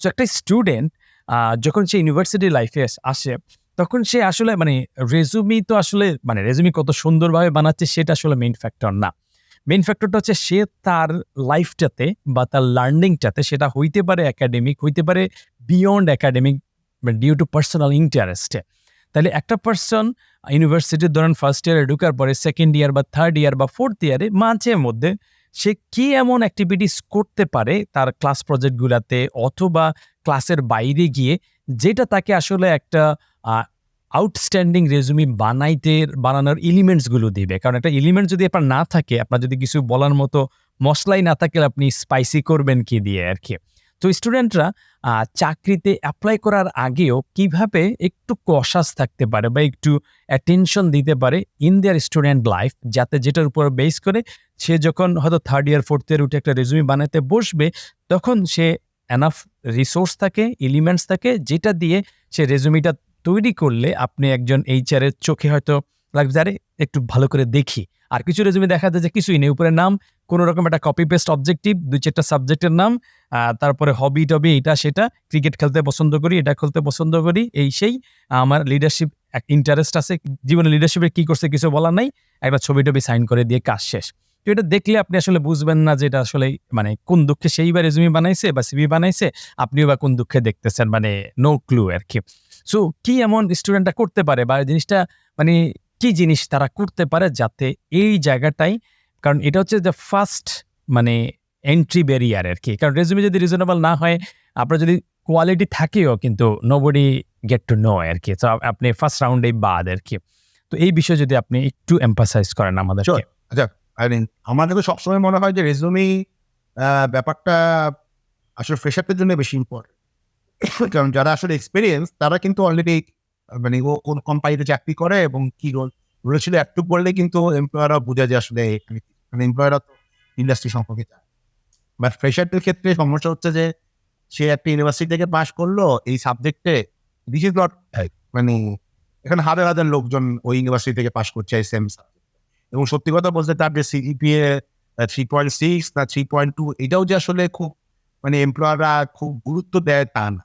So একটা student যখন সে university লাইফে আসে, তখন সে আসলে মানে রেজুমি তো আসলে মানে রেজুমি কত সুন্দরভাবে বানাচ্ছে সেটা আসলে মেইন ফ্যাক্টর না। মেইন ফ্যাক্টরটা হচ্ছে সে তার লাইফটাতে বা তার লার্নিংটাতে সেটা হইতে পারে একাডেমিক হইতে পারে beyond academic due to personal ইন্টারেস্টে তাহলে একটা পার্সন ইউনিভার্সিটির ধরেন ফার্স্ট ইয়ারে ঢুকার পরে সেকেন্ড ইয়ার বা থার্ড ইয়ার বা ফোর্থ ইয়ারে মাঝে মধ্যে সে কি এমন অ্যাক্টিভিটিস করতে পারে তার ক্লাস প্রজেক্টগুলোতে অথবা ক্লাসের বাইরে গিয়ে যেটা তাকে আসলে একটা আউটস্ট্যান্ডিং রেজুমি বানাইতে, বানানোর এলিমেন্টসগুলো দিবে? কারণ একটা এলিমেন্ট যদি আপনার না থাকে, আপনার যদি কিছু বলার মতো মশলাই না থাকে, আপনি স্পাইসি করবেন কি দিয়ে আর কি? তো স্টুডেন্টরা চাকরিতে অ্যাপ্লাই করার আগেও কীভাবে একটু কশাস থাকতে পারে বা একটু অ্যাটেনশন দিতে পারে ইন দেয়ার স্টুডেন্ট লাইফ যাতে যেটার উপর বেস করে সে যখন হয়তো থার্ড ইয়ার ফোর্থ ইয়ার উঠে একটা রেজুমি বানাতে বসবে, তখন সে এনাফ রিসোর্স থাকে এলিমেন্টস থাকে, যেটা দিয়ে সে রেজুমিটা তৈরি করলে আপনি একজন এইচআর এর চোখে হয়তো লাগবে আরে, একটু ভালো করে দেখি। আর কিছু রেজুমি দেখা যায় যে কিছুই নেই। উপরে নাম, কোনো রকম একটা কপি পেস্ট অবজেক্টিভ দুই চারটা সাবজেক্টের নাম তারপরে হবি টবি, এটা, সেটা ক্রিকেট খেলতে পছন্দ করি, এটা খেলতে পছন্দ করি, এই সেই। আমার লিডারশিপ এক ইন্টারেস্ট আছে, জীবনে লিডারশিপে কি করছে কিছু বলার নাই, একটা ছবি টবি সাইন করে দিয়ে কাজ শেষ। তো এটা দেখলে আপনি আসলে বুঝবেন না যে এটা আসলে মানে কোন দুঃখে সেই বা রেজুমি বানাইছে বা সিবি বানাইছে, আপনিও বা কোন দুঃখে দেখতেছেন মানে নো ক্লু আর কি। সো কি এমন স্টুডেন্টরা করতে পারে বা জিনিসটা মানে কি জিনিস তারা করতে পারে যাতে এই জায়গাটাই, কারণ এটা হচ্ছে যে ফার্স্ট মানে এন্ট্রি ব্যারিয়ার আর কি। কারণ রেজুমে যদি রিজনেবল না হয়, আপনার যদি কোয়ালিটি থাকেও কিন্তু নোবডি গেট টু নো আর কি। আপনি ফার্স্ট রাউন্ডেই বাদ আর কি। তো এই বিষয়ে যদি আপনি একটু এম্পাসাইজ করেন আমাদের আচ্ছা মিন আমার কাছে সবসময় মনে হয় যে রেজুমি ব্যাপারটা আসলে ফ্রেশারদের জন্য বেশি ইম্পর্টেন্ট কারণ যারা আসলে এক্সপিরিয়েন্স তারা কিন্তু অলরেডি মানে ও কোন কোম্পানিতে চাকরি করে এবং কি রোল রোল ছিল একটু বললে কিন্তু এমপ্লয়াররা বোঝা যায় আসলে মানে এমপ্লয়াররা তো ইন্ডাস্ট্রি সম্পর্কে বাট ফ্রেশারদের ক্ষেত্রে সমস্যা হচ্ছে যে সে একটা ইউনিভার্সিটি থেকে পাশ করল, এই সাবজেক্টে দিস ইজ নট মানে এখানে হাজার হাজার লোকজন ওই ইউনিভার্সিটি থেকে পাশ করছে এই সেম সাবজেক্ট এবং সত্যি কথা বলতে তার যে সিজিপিএ থ্রি পয়েন্ট সিক্স না থ্রি পয়েন্ট টু এটাও যে আসলে খুব মানে এমপ্লয়াররা খুব গুরুত্ব দেয় তা না।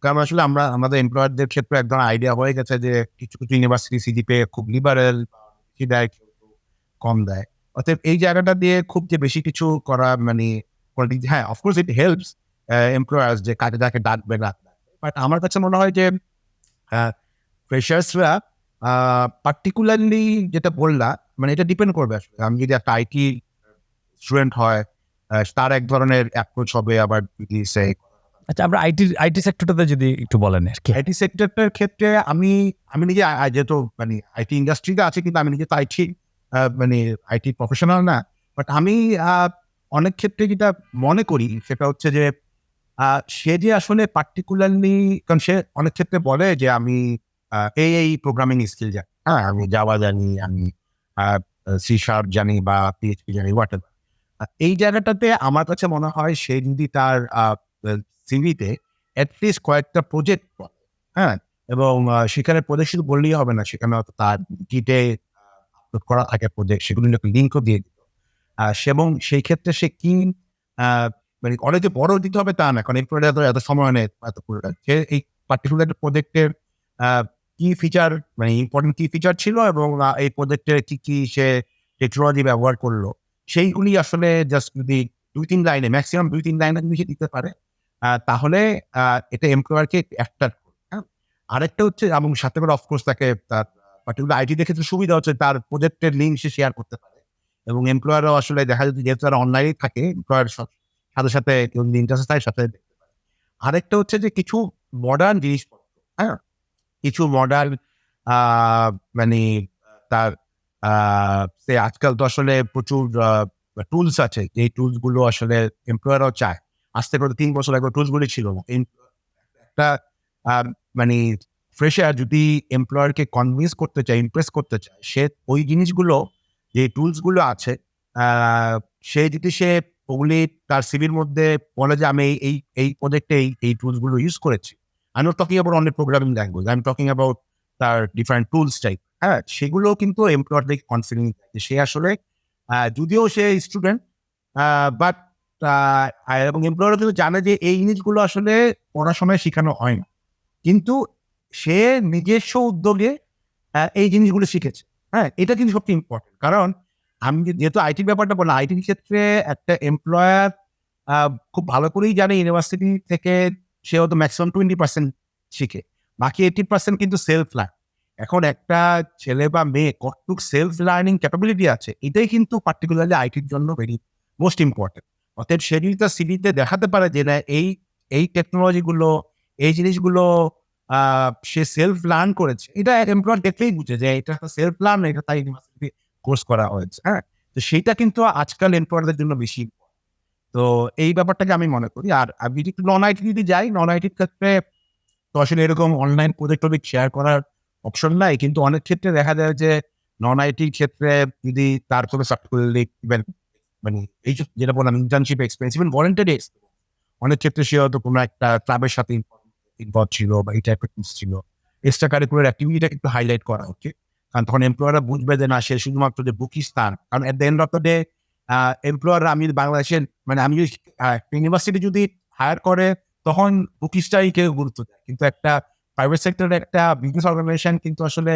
কারণ আসলে আমরা, আমাদের এমপ্লয়ারদের ক্ষেত্রে একদম আইডিয়া হয়ে গেছে যে কিছু কিছু ইউনিভার্সিটি সিজিপিএ খুব লিবারেল দেয় কম দেয়। অতএব এই জায়গাটা দিয়ে খুব যে বেশি কিছু করা মানে politics- হ্যাঁ অফকোর্স ইট হেল্পস এমপ্লয়ার্স যে কাজে ডাকবে না। বাট আমার কাছে মনে হয় যে ফ্রেশার্সরা পার্টিকুলারলি যেটা বললা মানে এটা ডিপেন্ড করবে আসলে। আমি যদি একটা আইটি স্টুডেন্ট হয় তার এক ধরনের অ্যাপ্রোচ হবে আবার যদি সে আচ্ছা আমরা আইটি আইটি সেক্টরটাতে যদি একটু বলেন আর কি। আইটি সেক্টরটার ক্ষেত্রে আমি আমি নিজে যেহেতু মানে আইটি ইন্ডাস্ট্রিতে আছে কিন্তু আমি নিজে তো আইটি মানে আইটি প্রফেশনাল না। বাট আমি অনেক ক্ষেত্রে যেটা মনে করি সেটা হচ্ছে যে সে যে আসলে পার্টিকুলারলি কারণ সে অনেক ক্ষেত্রে বলে যে আমি এই এই প্রোগ্রামিং স্কিল জানি হ্যাঁ আমি জাভা জানি, আমি সি শার্প জানি বা পিএইচপি জানি হোয়াট এই জায়গাটাতে আমার কাছে মনে হয় সে যদি তার সিভিতে অ্যাটলিস্ট কয়েকটা প্রজেক্ট হ্যাঁ এবং সেখানে প্রজেক্ট শুধু বললেই হবে না, সেখানে হয়তো তার গিটে আপলোড করা থাকে প্রজেক্ট সেগুলো লিঙ্কও দিয়ে দিত এবং সেই ক্ষেত্রে সে কি মানে অনেক বড় দিতে হবে তা না, কারণ এই এত এত সময় নেই এত পুরোটা সে এই পার্টিকুলার প্রজেক্টের কি ফিচার মানে ইম্পর্টেন্ট কি ফিচার ছিল এবং এই প্রজেক্টের কি কি সে টেকনোলজি ব্যবহার করল? সেইগুলি আসলে জাস্ট যদি দুই, তিন লাইনে ম্যাক্সিমাম দুই, তিন লাইনে যদি সে দিতে পারে। তাহলে এটা এমপ্লয়ারকে অ্যাট্রাক্ট করবে হ্যাঁ? আরেকটা হচ্ছে, এবং সাথে করে অফকোর্স তাকে তার পার্টিকুলার আইটি দেখে সুবিধা হচ্ছে, তার প্রজেক্টের লিঙ্ক সে শেয়ার করতে পারে। এবং এমপ্লয়ারও আসলে দেখা যাচ্ছে যেহেতু তারা অনলাইনে থাকে এমপ্লয়ার সাথে সাথে, কেউ ইন্টারেস্ট থাকে, সাথে দেখতে পারে। আরেকটা হচ্ছে যে, কিছু মডার্ন জিনিসপত্র হ্যাঁ? কিছু মডার্ন মানে তার সে আজকাল তো আসলে প্রচুর টুলস আছে। যে টুলসগুলো আসলে এমপ্লয়ারও চায়। আসতে করে তিন বছর আগে টুলস গুলি ছিল একটা মানে ফ্রেশার যদি এমপ্লয়ারকে কনভিন্স করতে চায় ইমপ্রেস করতে চায়, সে ওই জিনিসগুলো, যে টুলসগুলো আছে সে যদি সে ওগুলি তার সিভির মধ্যে বলে যে, আমি এই- এই প্রজেক্টে এই এই টুলসগুলো ইউজ করেছি। Not talking about only programming language I am talking about তার ডিফারেন্ট টুলস টাইপ হ্যাঁ সেগুলো কিন্তু এমপ্লয়ারদের কনফিডেন্স সে আসলে যদিও সে স্টুডেন্ট বাট এবং এমপ্লয়ার কিন্তু জানে যে এই জিনিসগুলো আসলে পড়াশোনায় শেখানো হয় না। কিন্তু সে নিজস্ব উদ্যোগে এই জিনিসগুলো শিখেছে। হ্যাঁ এটা কিন্তু সবচেয়ে ইম্পর্টেন্ট কারণ আমি যেহেতু আইটি ব্যাপারটা বললাম আইটির ক্ষেত্রে একটা এমপ্লয়ার খুব ভালো করেই জানে ইউনিভার্সিটি থেকে সে হয়তো ম্যাক্সিমাম টোয়েন্টি পার্সেন্ট শিখে। বাকি এইটি পার্সেন্ট কিন্তু সেলফ লার্ন এখন একটা ছেলে বা মেয়ে কতটুক সেলফ লার্নিং ক্যাপাবিলিটি আছে, এটাই কিন্তু পার্টিকুলারলি আইটির জন্য ভেরি মোস্ট ইম্পর্টেন্ট অতএব সে যদি তার সিডিতে দেখাতে পারে যে না, এই এই টেকনোলজিগুলো এই জিনিসগুলো সে সেলফ লার্ন করেছে, এটা এমপ্লয়ার দেখলেই বুঝে যে এটা সেলফ লার্ন এটা তাই ইউনিভার্সিটি কোর্স করা হয়েছে হ্যাঁ? তো সেইটা কিন্তু আজকাল এমপ্লয়ারদের জন্য বেশি। তো এই ব্যাপারটাকে আমি মনে করি। আর আমি যদি নন আইটি যদি যাই নন আইটির ক্ষেত্রে তো আসলে এরকম অনলাইন প্রজেক্ট টজেক্ট শেয়ার করার অপশন নাই। কিন্তু অনেক ক্ষেত্রে দেখা যায় যে নন আইটির ক্ষেত্রে যদি তার কোনো সার্টিফিকেট মানে এই যেটা বললাম ইন্টার্নশিপ এক্সপিরিয়েন্স ইভেন ভলেন্টারি অনেক ক্ষেত্রে সে হয়তো কোনো একটা ক্লাবের সাথে ইনভলভ ছিল বা এই টাইপের কিছু ছিল। এক্সট্রা কারিকুলার অ্যাক্টিভিটিটা একটু হাইলাইট করা উচিত কারণ তখন এমপ্লয়াররা বুঝবে যে না, সে শুধুমাত্র যে বুকি স্থান কারণ at the end of the day এমপ্লয়াররা আমি বাংলাদেশের মানে আমি ইউনিভার্সিটি যদি হায়ার করে, তখন বুকিসটাই কেউ গুরুত্ব দেয়। কিন্তু একটা প্রাইভেট সেক্টরের একটা বিজনেস অর্গানাইজেশন কিন্তু আসলে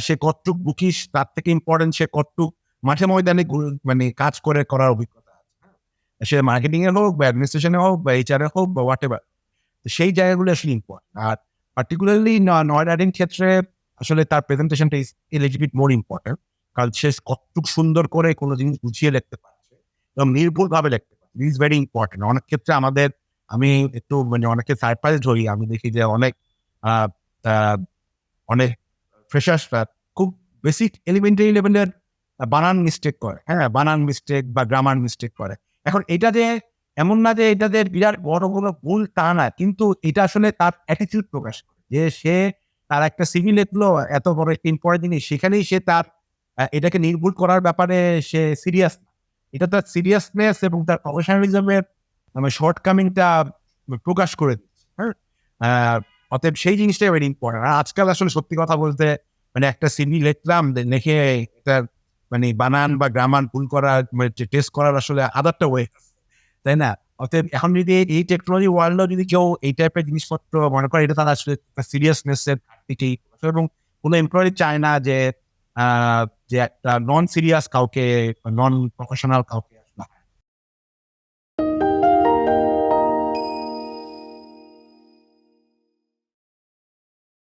সে কতটুক বুকিস তার থেকে ইম্পর্টেন্ট সে কতটুক মাঠে ময়দানে মানে কাজ করে, করার অভিজ্ঞতা আছে। হ্যাঁ? সে মার্কেটিং এ হোক বা অ্যাডমিনিস্ট্রেশনে হোক বা এইচআর এ হোক বা হোয়াট এভার সেই জায়গাগুলো আসলে ইম্পর্টেন্ট আর পার্টিকুলারলি নয়ডারিং ক্ষেত্রে আসলে তার প্রেজেন্টেশনটা ইজ এলিজিবিট মোর ইম্পর্টেন্ট কারণ শেষ কতটুক সুন্দর করে কোনো জিনিস গুছিয়ে লিখতে পারছে এবং নির্ভুল ভাবে লিখতে পারছে। ইজ ভেরি ইম্পর্টেন্ট অনেক ক্ষেত্রে আমাদের, আমি একটু মানে অনেকে সারপ্রাইজ হই, আমি দেখি যে অনেক অনেক ফ্রেশার্সরা খুব বেসিক এলিমেন্টারি লেভেলের বানান মিস্টেক করে। হ্যাঁ বানান মিস্টেক বা গ্রামার মিস্টেক করে। এখন এটা যে এমন না যে এটা যে বিরাট বড় কোনো ভুল তা না, কিন্তু এটা আসলে তার অ্যাটিটিউড প্রকাশ করে। যে সে তার একটা সিভি লিখলো, এত বড় একটা ইম্পর্টেন্ট জিনিস সেখানেই সে তার এটাকে নির্ভুল করার ব্যাপারে সে সিরিয়াস এটা তার সিরিয়াসনেস এবং তার প্রফেশনালিজমের মানে শর্টকামিংটা প্রকাশ করে হ্যাঁ? অতএব সেই জিনিসটাই ভেরি ইম্পর্টেন্ট আর আজকাল আসলে সত্যি কথা বলতে মানে একটা সিভি লিখলাম লিখে এটার মানে বানান বা গ্রামার ভুল মানে টেস্ট করার আসলে আদারটা ওয়ে তাই না? অতএব এখন যদি এই টেকনোলজি ওয়ার্ল্ডও যদি কেউ এই টাইপের জিনিসপত্র মনে করে, এটা তার আসলে সিরিয়াসনেস এর দিকেই এবং কোনো এমপ্লয়ি চায় না যে যে একটা নন সিরিয়াস কাউকে নন প্রফেশনাল কাউকে